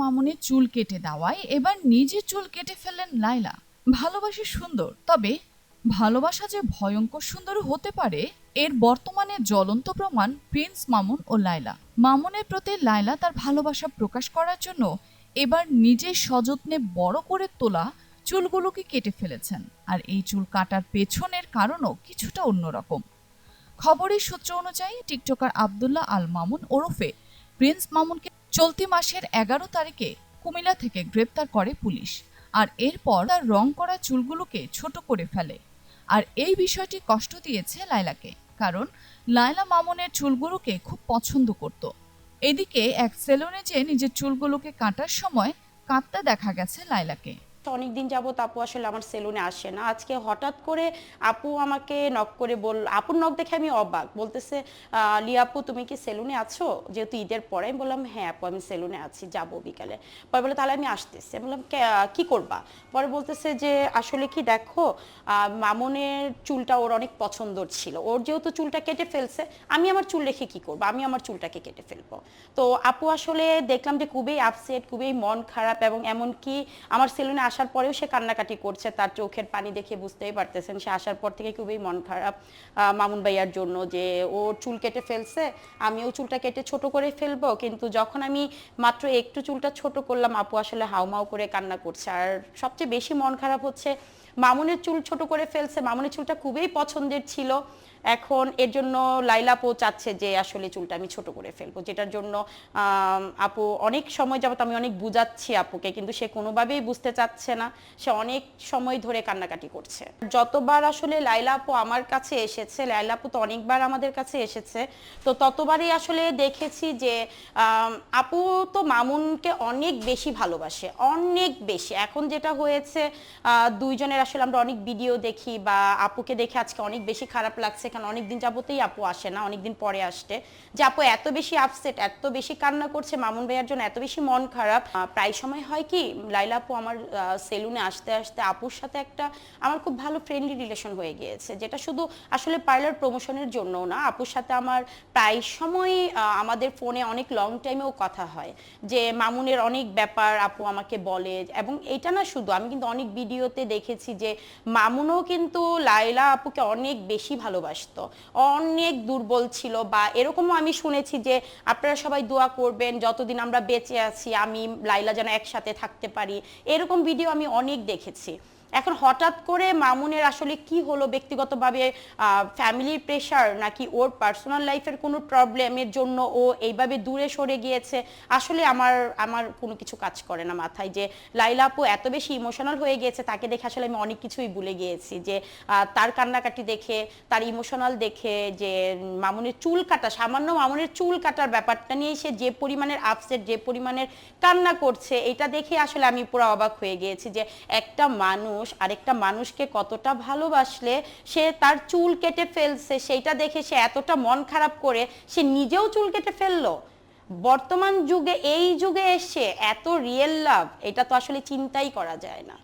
মামুনের চুল কেটে দেওয়ায় এবার নিজের চুল কেটে ফেললেন লাইলা ভালোবাসা সুন্দর, তবে ভালোবাসা যে ভয়ঙ্কর সুন্দর হতে পারে, এর বর্তমানে জ্বলন্ত প্রমাণ প্রিন্স মামুন ও লাইলা মামুনের প্রতি লাইলা তার ভালোবাসা প্রকাশ করার জন্য এবার নিজের সযত্নে বড় করে তোলা চুলগুলোকে কেটে ফেলেছেন। আর এই চুল কাটার পেছনের কারণও কিছুটা অন্যরকম। খবরের সূত্র অনুযায়ী টিকটকার আবদুল্লাহ আল মামুন ওরফে প্রিন্স মামুনকে চলতি মাসের এগারো তারিখে কুমিল্লা থেকে গ্রেপ্তার করে পুলিশ, আর এরপর তার রং করা চুলগুলোকে ছোট করে ফেলে। আর এই বিষয়টি কষ্ট দিয়েছে লাইলাকে কারণ লাইলা মামুনের চুলগুলোকে খুব পছন্দ করত। এদিকে এক সেলুনে যে নিজের চুলগুলোকে কাটার সময় কাঁদতে দেখা গেছে লাইলাকে অনেক দিন যাবত আপু আসলে আমার সেলুনে আসে না। আজকে হঠাৎ করে আপু আমাকে নক করে বল, আপুর নক দেখে আমি অবাক। বলতেছে লিয়া আপু, তুমি কি সেলুনে আছো? যেহেতু ঈদের পরে। আমি বললাম হ্যাঁ আপু, আমি সেলুনে আছি, যাব বিকালে। পরে বলে, তাহলে আমি আসতেছি। আমি বললাম, কি করবা? পরে বলতেছে যে, আসলে কি দেখো মামনের চুলটা ওর অনেক পছন্দর ছিল। ওর যেহেতু চুলটা কেটে ফেলছে, আমি আমার চুল রেখে কি করব? আমি আমার চুলটাকে কেটে ফেলব। তো আপু আসলে দেখলাম যে, খুবই আপসেট খুবই মন খারাপ এবং এমনকি আমার সেলুনে আসার পরেও সে কান্নাকাটি করছে, তার চোখের পানি দেখে বুঝতেই পারতেছেন। সে আসার পর থেকে খুবই মন খারাপ মামুন ভাইয়ার জন্য যে ওর চুল কেটে ফেলছে, আমিও চুলটা কেটে ছোট করে ফেলব, কিন্তু যখন আমি মাত্র একটু চুলটা ছোট করলাম, আপু আসলে হাউমাউ করে কান্না করছে। আর সবচেয়ে বেশি মন খারাপ হচ্ছে, মামুনের চুল ছোট করে ফেলছে, মামুনের চুলটা খুবই পছন্দের ছিল এখন এর জন্য লাইলা আপু চাচ্ছে যে আসলে চুলটা আমি ছোট করে ফেলব, যেটার জন্য আপু অনেক সময় যাবত আমি অনেক বুঝাচ্ছি আপুকে, কিন্তু সে কোনোভাবেই বুঝতে চাচ্ছে না। সে অনেক সময় ধরে কান্নাকাটি করছে। যতবার আসলে লাইলা আপু আমার কাছে এসেছে লাইলা আপু তো অনেকবার আমাদের কাছে এসেছে, তো ততবারই আসলে দেখেছি যে আপু তো মামুনকে অনেক বেশি ভালোবাসে, অনেক বেশি। এখন যেটা হয়েছে দুইজনের আসলে আমরা অনেক ভিডিও দেখি বা আপুকে দেখে আজকে অনেক বেশি খারাপ লাগছে কারণ অনেকদিন যাবতেই আপু আসে না, অনেকদিন পরে আসতে যে আপু এত বেশি আপসেট এত বেশি কান্না করছে মামুন ভাইয়ার জন্য, এত বেশি মন খারাপ। প্রায় সময় হয় কি, লাইলা আপু আমার সেলুনে আসতে আসতে আপুর সাথে একটা আমার খুব ভালো ফ্রেন্ডলি রিলেশন হয়ে গিয়েছে, যেটা শুধু আসলে পার্লার প্রমোশনের জন্য না, আপুর সাথে আমার প্রায় সময় আমাদের ফোনে অনেক লং টাইমেও কথা হয়। যে মামুনের অনেক ব্যাপার আপু আমাকে বলে, এবং এটা না শুধু, আমি কিন্তু অনেক ভিডিওতে দেখেছি যে মামুনও কিন্তু লাইলা আপুকে অনেক বেশি ভালোবাসতো অনেক দুর্বল ছিল বা এরকমও আমি শুনেছি যে আপনারা সবাই দোয়া করবেন, যতদিন আমরা বেঁচে আছি আমি, লাইলা যেন একসাথে থাকতে পারি। এরকম ভিডিও আমি অনেক দেখেছি। এখন হঠাৎ করে মামুনের আসলে কি হলো ব্যক্তিগতভাবে ফ্যামিলির প্রেশার নাকি ওর পার্সোনাল লাইফের কোনো প্রবলেমের জন্য ও এইভাবে দূরে সরে গিয়েছে? আসলে আমার আমার কোনো কিছু কাজ করে না মাথায় যে, লাইলা আপু এত বেশি ইমোশনাল হয়ে গিয়েছে, তাকে দেখে আসলে আমি অনেক কিছুই ভুলে গিয়েছি যে তার কান্নাকাটি দেখে, তার ইমোশনাল দেখে যে, মামুনের চুল কাটা, সামান্য মামুনের চুল কাটার ব্যাপারটা নিয়ে সে যে পরিমাণের আপসেট যে পরিমাণের কান্না করছে, এটা দেখে আসলে আমি পুরো অবাক হয়ে গিয়েছি যে, একটা মানুষ, আরেকটা মানুষকে কতটা ভালোবাসলে সে তার চুল কেটে ফেলছে, সেইটা দেখে সে এতটা মন খারাপ করে, সে নিজেও চুল কেটে ফেলল। বর্তমান যুগে, এই যুগে এসে এত রিয়েল লাভ এটা তো আসলে চিন্তাই করা যায় না।